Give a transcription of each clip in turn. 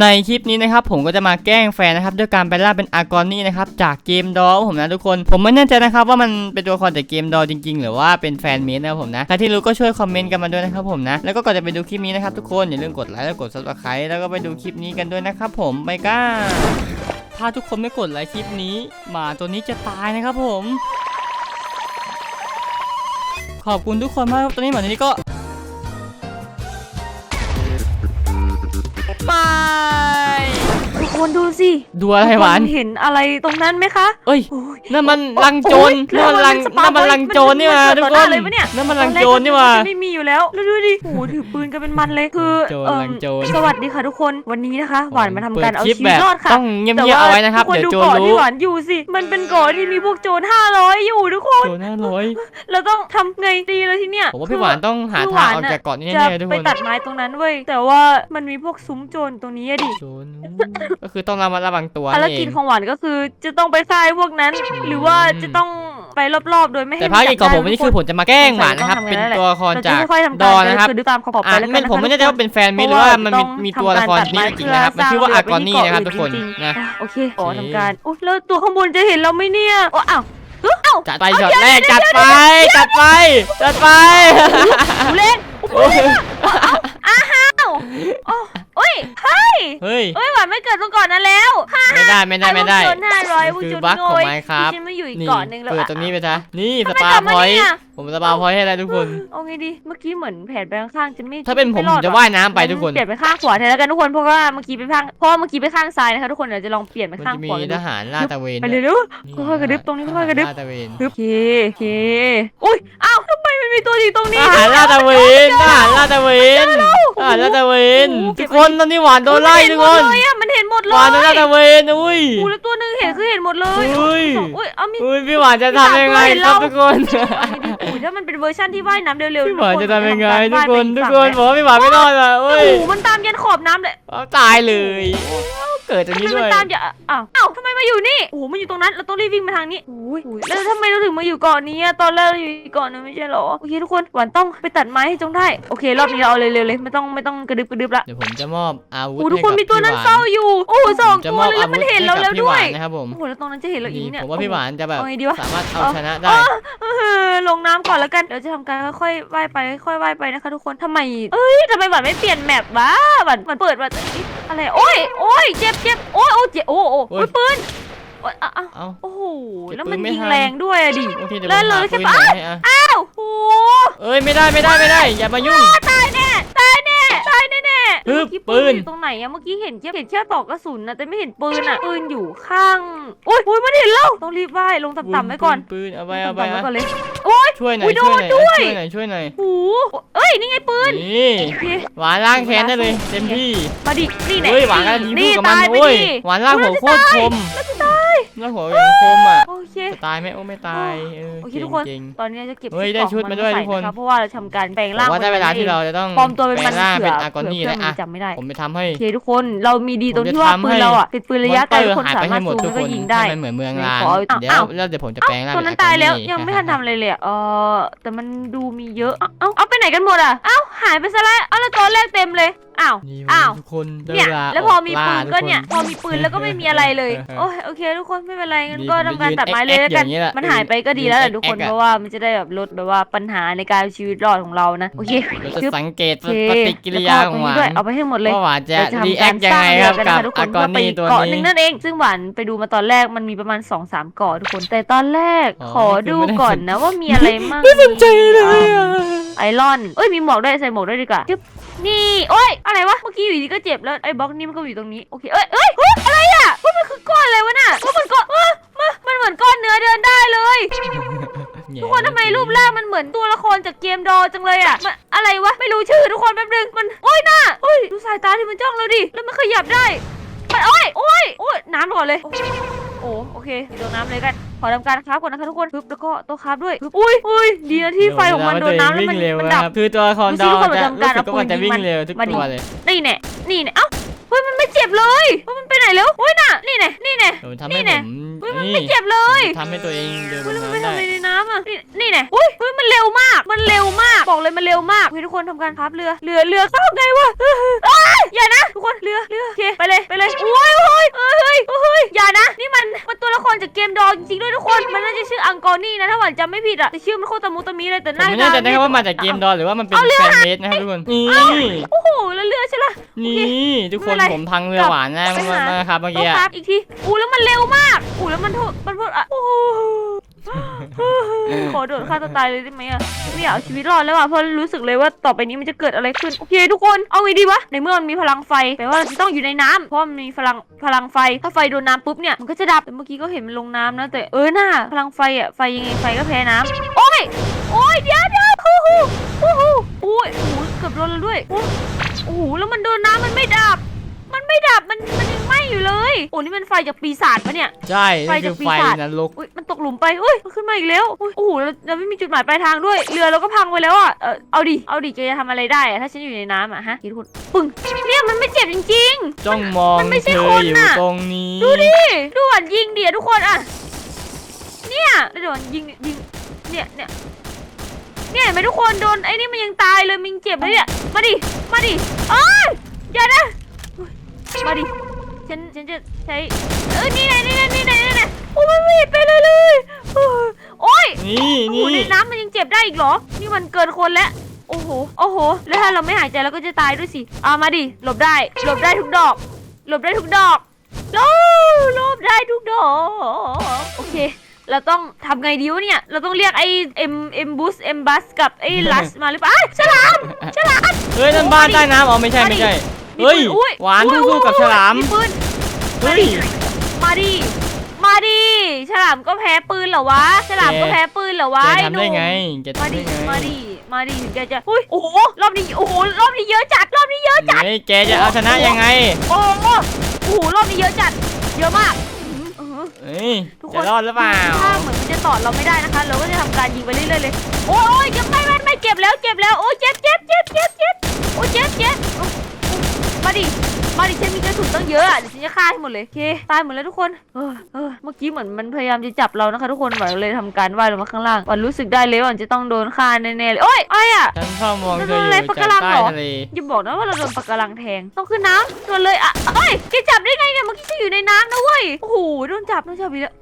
ในคลิปนี้นะครับผมก็จะมาแกล้งแฟนนะครับด้วยการไปล่าเป็นอากอนี่นะครับจากเกมดอผมนะทุกคน ผมไม่แน่ใจนะครับว่ามันเป็นตัวละครจากเกมดอจริง ๆ หรือว่าเป็นแฟนเมดนะครับผมนะใครที่รู้ก็ช่วยคอมเมนต์กันมาด้วยนะครับผมนะแล้วก็ก่อนจะไปดูคลิปนี้นะครับทุกคนอย่าลืมกดไลค์และกดซับสไครต์แล้วก็ไปดูคลิปนี้กันด้วยนะครับผมไปก้าถ้าทุกคนไม่กดไลค์คลิปนี้หมาตัวนี้จะตายนะครับผมขอบคุณทุกคนมากตอนนี้หมาตัวนี้ก็ สิดูอะไรหวาน ทุกคเห็นอะไรตรงนั้นไหมคะ เอ้ยโอ้ย นั่นมันลังโจรโอ้นั่นยมันลังแล้วมันนั่นมันลังโจรนี่มามันทุกเกิดคต่อนหน้าเลยปะเนี่ย นั่นมันลังโจรนี่มา ตอแรกจะไม่มีอยู่แล้วแล้วดูดิโอ้โหถือปืนกันเป็นมันเลยคือโจรเอิ่มลังโจร สวัสดีค่ะทุกคนวันนี้นะคะ หวานมาทำการเอาปิดคลิปชีวิตรอดค่ะต้องเงียบๆเอาไว้นะครับแต่เดี๋ยวทุโจกรคนดูเกาะรู้ที่หวานอยู่สิมันเป็นเกาะที่มีพวกโจร500อยู่ทุกคน โจรหน้าร้อยเราต้องทำไงดีเลยที่เนี่ยผมว่าพี่หวานต้องหาคือทางหอวอกน่ะจากเกาะนี้จะแน่ๆทุกไปคนตัดไม้ตรงนั้นเว้ยแต่ว่ามันมีพวกซุ้มโจรตรงนี้อะดิ โจรก็คือต้องระมัดระวังตัวภารนี่เอกิจงของหวานก็คือ จะต้องไปฆ่าไอ้พวกนั้น หรือว่าจะต้องไปรอบๆ โดยไม่ให้แต่ภารกิจของผมจับได้นี่คือผมจะมาแกล้งหวานนะครับต้องทำไงเป็นนั่นแหละตัวละครเราจากจะค่อยๆทำดการอนะครับคือดูตามขอบอ่าไปแล้วกัไม่นผมไม่แน่ใจว่าเป็นแฟนมิตรหรือว่ามันมีมีตัวละครนี้จริงๆนะครับมันชื่อว่าอากอนี่นะครับทุกคนนะอะโอเคขอทำการโอ้แล้วตัวข้างบนจะเห็นเราไหมเนี่ยโอ้อ้าวเอ้าเอ้าจัดไปช็อตแรกจัดไปจัดไปจัดไปหูเล่นโอ้โหอ้าวโอ้โอ้ยเฮ้ยเฮ้ยเอ้ยหวานไม่เกิดตรงก่อนนั้นแล้วฮ่าไม่ได้ไม่ได้ไม่ได้อ้พวกโจรห้าร้อยพวกคืโจอรบั๊กโง่ของยไมครับที่ฉันไม่อยู่อีกนี่เกาะหนึ่งแล้วเปิดอะตรงนี้ไปซะนี่สทำไมปากลับพมาอยต์เนี่ยผมสปาพอยต์ให้แล้วทุกคน เอาไงดี เมื่อกี้เหมือนแผนไปข้างๆจะไม่ถ้าเป็นผมไรอดจะหรอกว่ายน้ำไปทุกคน เปลี่ยนไปข้างขวาแทนแล้วกันทุกคน เพราะว่าเมื่อกี้ไปข้าง เพราะว่าเมื่อกี้ไปข้างซ้ายนะคะทุกคนเดี๋ยวจะลองเปลี่ยนไปมันข้างจะขมีวาดูทหารลาดตระเวนไปเร็วๆค่อยๆกระดึบตรงนี้ค่อยๆกระดึบลาดตระเวนฮึบโอเคโอเคอุ้ยอ้าวทำไมมันมีตัวอยู่ตรงทนี้หารลาดตระเวนทหารลาดตระเวนทหารลาดตระเวนโอ้โหทุกคนตอนนี้หวานโดนไล่ทุกคนมันเห็นหมดเลยหวานอะโดมันนลาดเห็นหมดเลยตระเวนอุ้ยโอ้แล้วตัวหนึงเห็นคือเห็นหมดเลยอุ้ยอุ้ยเอามีอุ้ยพี่หวานจะทำยังไงครับทุกคนอุ้ย ถ้ามันเป็นเวอร์ชันที่ว่ายน้ำเร็วๆพี่หวานจะทำยังไงทุทุกกคนทุกคนโบอกว่าพี่หวานไม่รอดอะอ้อุ้ยโหมันตามยันขอบน้ำเลย เอาตายเลย เกิดตรงทำไมนี้มัด้นวยตามอย่าอ้าวอ้าวทำไมมาอยู่นี่โอ้โหมันอยู่ตรงนั้น เราต้องรีบวิ่งมาทางนี้โอ้ยโอ้ยแล้วทำไมเราถึงมาอยู่เกาะนี้อะตอนแรกเราอยู่อีกเกาะนึงไม่ใช่เหรอ โอเคทุกคนหวานต้องไปตัดไม้ให้จงได้ โอเค รอบนี้เราเอาเร็วๆเลย ไม่ต้องไม่ต้องกระดึบกระดึบละเดี๋ยวผมจะมอบอาวุธโอ้โหทุกให้คนกับมีตัวนั้นพี่หเฝ้าอยู่ โอ้โหสองจะตัมวอบเลยอาแล้ววุมันธเห็นให้เรากับแล้วพี่หด้ววายนนะครับผมโอ้โหแล้วตรงนั้นจะเห็นเราอีกนี่เนี่ย ผมว่าพี่หวานจะแบบเอาไงดีวะ สามารถเอาชนะได้ เออลงน้ำก่อนแล้วกัน เดี๋ยวจะทำการค่อยๆว่ายไปค่อยๆว่ายไปนะคะทุกคนทำไม เอ้ยทำไมหวานไม่เปลี่ยนแมปวะหวานหวานเปิดว่าอะไร โอ้ยโอ้ยเจ็บเจ็บโอ้ยโอ้ยเจ็บโอ้โอ้โอ้โอ้ยยปืนโอ้ยอะอะเอาโอ้โหเก็บแล้วปืมันนไม่ยิงทัน แรงด้วยอะดิโอเคเดี๋ยวเล่ผมนเลยหาใช่ปืนปะใหม่ให้อะอ้าวโหเอ้ยไม่ได้ไม่ได้ไม่ได้ อย่ามายุ่ง ตายแน่ เมื่อกี้ปืนอยู่ตรงไหนอะเมื่อกี้เห็นแค่เห็นแค่ปลอกกระสุนนะแต่ไม่เห็นปืนอะปืนอยู่ข้างอุ้ยอุ้ยมันเห็นแล้วต้องรีบว่ายลงต่ำๆไว้ก่อนปืนเอาไปเอาไปต่ำๆไว้อะก่อนเลยโอ้ยช่วยหน่ออุ๊ยยช่วยหน่อยโดนด้วยช่วยหน่อยช่วยหน่อยโหเอ้ยนี่ไงปืนนี่โอเค หวานล่างแค้นได้เลยเต็มที่มาดินี่แน่เฮ้ยหวานกันทีพูนี่ดกับมันตายไปโอ้ยดิหวานล่างหัวโคตรคม แล้วจะ ตายล่างหัวอย่างคมอะ โอเค จะตายไหมโอ้ไม่ตายเออโอเคเก่งทุกคนเก่งตอนนี้เราจะเก็บเฮ้ยได้ชุดมาด้วยใส่ทุกคนะรับเพราะว่าเราทำการแปลงผร่างมว่าได้เวลาที่เราองจะต้องปลอมตัวเป็นแปลมันงร่างเผื่เป็นออากอนี่เผื่เลยเพื่อะนจำไม่ได้ ผมจะทำให้ โอเคทุกคนเรามีดีตรงผมจะที่ว่าทำปืให้นเราอะเป็นปืนระยะไกลทุกคนหายสาไปมารให้ถหมดซูมทุกแล้วคก็นยิงได้ ให้มันเหมือนเมืองลางขอเดี๋ยวอ้าว แล้วเดี๋ยวผมจะแปลงร่างตัวนั้นเป็ตายแล้วอยังไม่อะทันทำอะไรเลยอะเออแต่มันดูมีเยอะเอ้าเอ้าเอาไปไหนกันหมดอะเอ้าหายไปซะแล้วเอาแล้วตอนแรกเต็มเลยอ้าวนี่อ้าว ทุกคนได้เนี่ยเวลาแล้วพอมีกปืล่านก็ทุเนี่ยคพอมีปืนแล้วก็ไม่มีอะไรเลยเออโอ้ย โอเคทุกคนไม่เป็นไรงั้นดีก็ผมทำการจะยืนตัดไม้เลยแอ๊แล้วกๆกันอย่างนี้แหละมันหายไปก็ดีแล้วแหละยืนทุกคน แอ๊กๆอะ เพราะว่ามันจะได้แบบลดแบบว่าปัญหาในการเอาชีวิตรอดของเรานะ โอเคเราจะชึบสังเกตโอเคปฏิกิริยาของหวาแล้วก็ตรนี้ด้วยนเอาไปให้หมดเลย ว่าหวานจะเราจะรีทำแอการคยังไงครับสร้างกับเรือกันนะคะทุกคอานกอเพื่อไปนี่ตัวเกาะหนึ่นี้ งนั่นเอง ซึ่งหวานไปดูมาตอนแรกมันมีประมาณ2อสามเกาะทุกคน แต่ตอนแรกอ๋อขอดูคือไม่ได้ ก่อนนะว่ามีอะไรมั่งไม่สนใจเลยอะไอรอน เอ้ยมีหมวกด้วยใส่หมวกด้วยดีกว่าจึ๊บนี่โอ้ยอะไรวะ เมื่อกี้อยู่ดีก็เจ็บแล้วไอ้บล็อกนี่มันก็อยู่ตรงนี้ โอเค เอ้ยเอ้ยเฮ้ยอะไรอะเฮ้ยมันคือก้อนอะไรวะน่ะเฮ้ยมันก้อนเอ้ยมันมัน เหมือนก้อนเนื้อเดินได้เลย ทุกคนทำไมรูปร่างมันเหมือนตัวละครจากเกมดอจังเลยอะมันอะไรวะ ไม่รู้ชื่อทุกคนแป๊บนึง มัน โอ้ยน่าโอ้ย ดูสายตาที่มันจ้องเราดิ แล้วมันขยับได้มันโอ้ย โอ้ย โอ้ย น้ำก่อนเลย โอ้ โอเคโดนน้ำเลยกัน ขอทำการคราฟก่อนนะคะทุกคนปึ๊บแล้วก็โต๊ะคราฟด้วยปึ๊บอุ้ยอุ้ยดีนะที่ไฟของมันโดนน้ำแล้วมันวิ่งเร็วมันนะดับครับ คือตัวละครดูดสิอทุกคนจะทำการรู้สึกว่ามันจะเอาปืนยิงวิ่งมันเร็วทุกมาดิตัวเลยนี่แน่นี่แน่เอ้าเฮ้ยมันไม่เจ็บเลยเฮ้ยมันไปไหนแล้วเฮ้ยน่ะนี่แน่นี่แน่เดี๋ยวทำให้นี่แน่ผมเฮ้ยมันนี่ไม่เจ็บเลยผมทำให้ตัวเองเดินบเฮ้ยนแล้วมันไปน้ำทำได้ อะไรในน้น้ำอะนี่นี่ไงอุ้ยอุ้ยมันเร็วมาก มันเร็วมาก บอกเลยมันเร็วมากเฮ้ยทุกคนทำการพับเรือ เรือ เรือเข้าไงวะเอ้ยเอ้ยอย่านะ ทุกคน เรือ เรือ โอเค ไปเลย ไปเลยโอ้ยโอ้ยเอ้ยเอ้ยเอ้ย อย่านะ นี่มัน มันตัวละครจากเกมดอจริงๆด้วยทุกคน มันน่าจะชื่ออังกอร์นี่นะ ถ้าหวานจำไม่ผิดอะแต่ชื่อมันโคตรตะมุตะมีเลย แต่หผมน้าไม่แน่ใจนะครับว่ามาจากเกมดอหรือว่ามันเป็นแฟนเมดนะครับทุกคน นี่ โอ้โห แล้วเรือใช่ละ นี่ทุกคนไม่เป็นไร ผมพังเรือหวานนะไปหามากๆครับเมื่อต้อกี้งอะ ครับอีกทีอู้แล้วมันเร็วมากอู้แล้วมันโทษมันพูดอะโอ้โห ขอโดดฆ่าตัวตายเลยได้ไหมอะไม่อยากเอาชีวิตรอดแล้วอะเพราะรู้สึกเลยว่าต่อไปนี้มันจะเกิดอะไรขึ้นโอเคทุกคนเอาไงดีวะในเมื่อมันมีพลังไฟแปลว่าเราจะต้องอยู่ในน้ำเพราะมันมีพลังพลังไฟถ้าไฟโดนน้ำปุ๊บเนี่ยมันก็จะดับแต่เมื่อกี้ก็เห็นมันลงน้ำนะแต่เออหน่าพลังไฟอะไฟยังไงไฟก็แพ้น้ำโอ้ยโอ้ยเดี๋ยวเดี๋ยวโอ้โหโอ้โหโอ้ยโอ้โหเกือบโดนแล้วด้วยโอ้โหแล้วมันโดนน้ำมันไม่ดับ มันไม่ดับมันมันยัง อยู่เลยโอ้นี่มันไฟจากปีศาจปะเนี่ย ใช่ไฟนี่จาคืกอปีไฟศาจ นรกอุ้ยมันตกหลุมไปอุ้ยมันขึ้นมาอีกแล้วอุ๊ยโอ้โหเราเราไม่มีจุดหมายปลายทางด้วย เรือเราก็พังไปแล้วอะเออเอาดิเอาดิแกจะทำอะไรได้อะถ้าฉันอยู่ในน้ำอะฮะทีทุกคนปึ้งเนี่ยมันไม่เจ็บจริง จ้องมองมันไม่ใช่เธคอนอยู่น่ะ ตรงนี้ ๆ ดูดิดูหวานยิงเดียทุกคนอะเนี่ยแล้วเดี๋ยวหวานยิงยิงเนี่ยเนี่ยเนี่ยเห็นไหมทุกคนโดนไอ้นี่มันยังตายเลยมันยังเจ็บเลยเนี่ยมาดิมาดิเอ้ยอย่านะอุ๊ยมาดิ ฉันฉันจะใช้เออนี่ไงนี่ไงนี่ไงนี่ไงโอ้ยไม่เห็นไปเลยเลยเออโอ้ยนี่โอ้โหนี่ในน้ำมันยังเจ็บได้อีกเหรอ นี่มันเกินคนแล้วโอ้โหโอ้โหแล้วถ้าเราไม่หายใจเราก็จะตายด้วยสิเอามาดิหลบได้ หลบได้ทุกดอก หลบได้ทุกดอกหลบหลบได้ทุกดอกโอเคเราต้องทำไงดีวะเนี่ย เราต้องเรียกไอ้เอ็มเอ็มบูสเอ็มบัสกับไอ้ลัสมาหรือเปล่าอ้ายฉลามฉลามเฮ้ยนั่นบ้านใต้น้ำอ๋อไม่ใช่มาดิไม่ใช่มี เฮ้ยปืนอุ๊ยหวานอุ๊ยสู้ๆกับฉลามมีปืนเฮ้ย มาดิ มาดิ ฉลามก็แพ้ปืนเหรอวะ ฉลามก็แกแพ้ปืนเหรอวะแกอ้ทำหได้นุ่มไงแกมาทำดิ ได้ไงมาดิ มาดิถึงแกจะอุ้ย โอ้โห รอบนี้ โอ้โห รอบนี้เยอะจัด รอบนี้เยอะจัด เฮ้ยแกจะเอาชนะยังไงโอ้โหโอ้โห รอบนี้เยอะจัด เยอะมากอื้อหือ เฮ้ยทุกคจะนรอดหรือเปล่า ถ้าเหมือนมันจะตอดเราไม่ได้นะคะ เราก็จะทำการยิงไปเรื่อยๆเลย โอ้ยยังไม่ไม่ไม่เจ็บแล้วเจ็บแล้ว โอ้ยเจ็บเจ็บเจ็บเจ็บเจ็บโอ้ยเจ็บเจ็บโอ้มา ดิมาดิฉันมีกระสุนตั้งเยอะอะเดี๋ยวฉันจะฆ่าให้หมดเลยโอเคตายหมดแล้วทุกคนเออเออเมื่อกี้เหมือนมันพยายามจะจับเรานะคะทุกคนหวันเลยทำการว่ายลงมาข้างล่างหวันรู้สึกได้เลยว่าหวันจะต้องโดนฆ่าแน่ๆเลยโอ้ยอะไรอะฉันเฝ้ามองเธออโดนอะไรยู่ปะจากกะลังใต้เหรอทะเลอย่าบอกนะว่าเราโดนปะการังแทง ต้องขึ้นน้ำด่วนเลยอะเอ้ยแกจับได้ไงเนี่ยเมื่อกี้ฉันอยู่ในน้ำนะเว้ย โอ้โห โดนจับ โดนจับอีกแล้วโอ้โอ้ย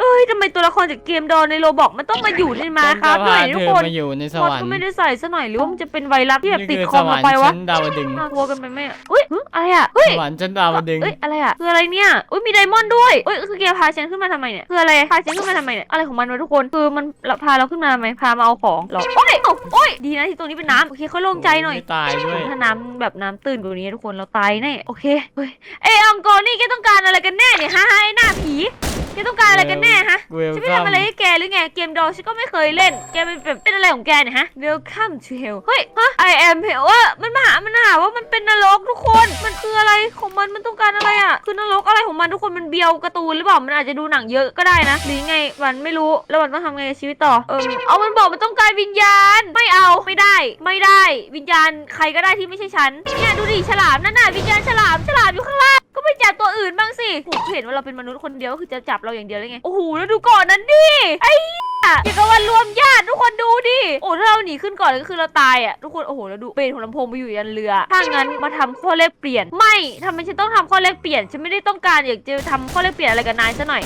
เอ้ยทำไมตัวละครจากเกมดอในโรบอกมันต้องมาอยู่ในมาครับฉันจะด้วยพาทุเธกอคนมาอยู่ในสมอดวรรก็ค์ไม่ได้ใส่ซะหน่อยหรือว่ามันจะเป็นไวรัสที่แบบนี่ติดคือคสอวมรเรารค์ไปวะ ชั้นดาวดึงส์น่ากลัวกันไปไหมอะอุ้ยหึอะไรอะเฮ้ย สวรรค์ชั้นดาวดึงส์เอ้ยอะไรอะคืออะไรเนี่ยอุ้ยมีไดมอนด์ด้วยอุ้ยคือแกพาฉันขึ้นมาทำไมเนี่ยคืออะไรพาฉันขึ้นมาทำไมเนี่ยอะไรของมันวะทุกคนคือมันพาเราขึ้นมาทำไมพามาเอาของเหรอโอ้ยเอ้าโอ้ยดีนะที่ตรงนี้เป็นน้ำโอเคเขาโล่งใจหน่อยไม่ตายด้วย ถ้าน้ำแบบน้ำตื้นกว่านี้ทุกคนเราตายแน่โอเคเฮ้ยเอยอังกอร์นี่แกต้องการอะไรกันแน่เนี่ยฮะฮะไอ้หน้าผี แกต้องการอะไรกันแน่ฮะ เวลฉันไม่คัมทำอะไรให้แกหรือไง เกมดอฉันก็ไม่เคยเล่น แกเป็นแบบเป็นอะไรของแกเนี่ยฮะ Welcome to hell เฮ้ย ฮะ I am hell ว่ามันมาหา มันหาว่ามันเป็นนรกทุกคน มันคืออะไรของมัน มันต้องการอะไรอะ คือนรกอะไรของมันทุกคน มันเบียวการ์ตูนหรือเปล่า มันอาจจะดูหนังเยอะก็ได้นะ หรือไง วันไม่รู้ แล้ววันต้องทำไงกับชีวิตต่อ เออเอามันบอกมันต้องการวิญญาณ ไม่เอา ไม่ได้ ไม่ได้ วิญญาณใครก็ได้ที่ไม่ใช่ฉัน เนี่ยดูดิฉลามนั่นน่ะวิญญาณฉลาม ฉลามอยู่ข้างล่าง ก็ไปจับตัวอื่นบ้างสิผมเห็นว่าเราเป็นมนุษย์คนเดียวก็คือจะจับเราอย่างเดียวเลยไง โอ้โห แล้วดูก่อนนั้นดิ ไอ้เหี้ยอย่างกับวันรวมญาติทุกคนดูดิ โอ้ถ้าเราหนีขึ้นก่อนก็คือเราตายอะทุกคน โอ้โห แล้วดูเบนของลำโพงไปอยู่ยันเรือ ถ้างั้นมาทำข้อแลกเปลี่ยน ไม่ทำไมฉันต้องทำข้อแลกเปลี่ยน ฉันไม่ได้ต้องการอยากจะทำข้อแลกเปลี่ยนอะไรกับนายซะหน่อย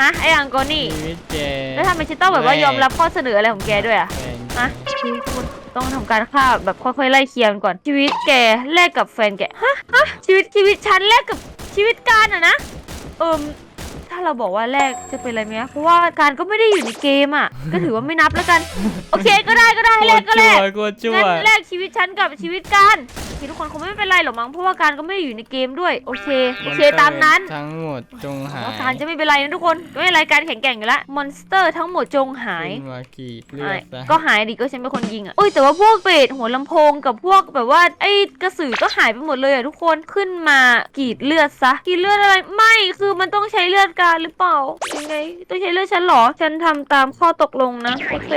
ฮะ ไอ้อังกอนี่ ชีวิตแกแล้วทำไมฉันต้องแบบว่ายอมรับข้อเสนออะไรของแกด้วยอะแฟนฮะชีวิตทุกคน ต้องทำการฆ่าแบบค่อยๆไล่เคลียร์มันก่อนชีวิตแกแลกกับแฟนแกฮะฮะชีวิตชีวิตฉันแลกกับชีวิตการอะนะเอิมถ้าเราบอกว่าแลกจะเป็นอะไรไหมเพราะว่าการก็ไม่ได้อยู่ในเกมอะ ก็ถือว่าไม่นับแล้วกัน โอเคก็ได้ก็ได้โคแลตกรก็แลชั่วกโคตรชั่วงั้นแลกชีวิตฉันกับชีวิตการโอ เคทุกคนคงไม่เป็นไรหรอกมั้งเพราะว่าการก็ไม่ได้อยู่ในเกมด้วยโอเคโอเคตามนั้น ทั้งหมดจงหาว่ายการจะไม่เป็นไรนะทุกคนไม่เป็นไรการแข็งแกร่งอยู่แล้วมอนสเตอร์ทั้งหมดจงหายขึ้นมากรีดเลือไอ้ดซะก็หายดิก็ฉันเป็นคนยิงอะโอ้ยแต่ว่าพวกเบสหัวลำโพงกับพวกแบบว่าไอ้กระสือก็หายไปหมดเลยอะทุกคนขึ้นมากรีดเลือดซะกรีดเลือดอะไรไม่คือมันต้องใช้เลือดการหรือเปล่ายังไงต้องใช้เลือดฉันเหรอฉันทำตามข้อตกลงนะโอเค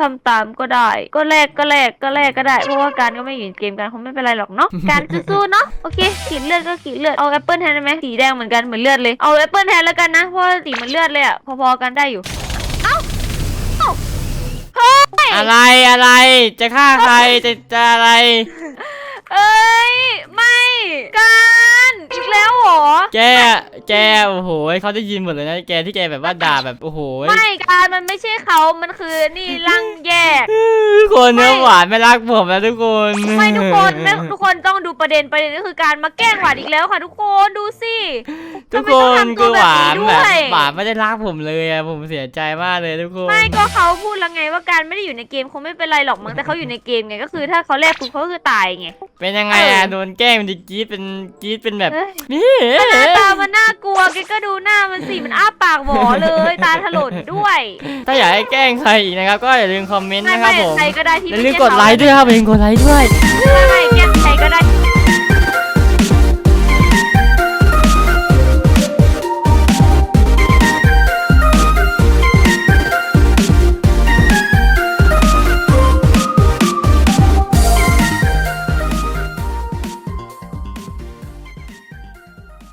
ทำตามก็ได้ ก็แลกก็แลกก็แลกก็ได้ เพราะว่าการก็ไม่อยู่ในเกมการคงไม่เป็นไรหรอกเนาะ การสู้ๆเนาะ โอเคกรีดเลือดก็กรีดเลือด เอาแอปเปิลแทนได้ไหมสีแดงเหมือนกันเหมือนเลือดเลย เอาแอปเปิลแทนแล้วกันนะ เพราะว่าสีมันเลือดเลยอะพอๆกันได้อยู่ เอ้าอะไรอะไร จะฆ่าใครจะจะอะไร เอ้ย ไม่ การ อีกแล้วเหรอ แก แกโอ้โหเขาได้ยินหมดเลยนะแกที่แกแบบว่าด่าแบบโอ้โหไม่การมันไม่ใช่เขามันคือนี่ร่างแยกทุกคนเนื้อหวานไม่รักผมนะทุกคนไม่ทุกคนไม่ทุกคนต้องดูประเด็นประเด็นก็คือการมาแกล้งหวานอีกแล้วค่ะ ทุกคนดูสิทุกทำไมคต้องนทำตัคืวอแบหบวานี้นด้แบวบยหวานไม่ได้รักผมเลยอะผมเสียใจมากเลยทุกคนไม่ก็เขาพูดแล้วไงว่าการไม่ได้อยู่ในเกมคงไม่เป็นไรหรอกมั้งแต่เขาอยู่ในเกมไงก็คือถ้าเขาแลกปุ๊บเขาก็คือตายไงเป็นยังไงเออะอโดนแกล้งมันจะกรีดเป็นกรีดเป็นแบบเอ้ยนี่หน้าตามันน่ากลัวแกก็ดูหน้ามันสิมันอ้าปากหวอเลยตาถลนด้วยถ้าอยากให้แกล้งใครอีกนะครับ ก็อย่าลืมคอมเมนต์ไม่นะครับไม่ผมใครก็ได้ที่อย่าไม่ลืมใช่กดไลค์ด้วยครับอย่าลืมกดไลค์ด้วยเขาไม่ไม่แก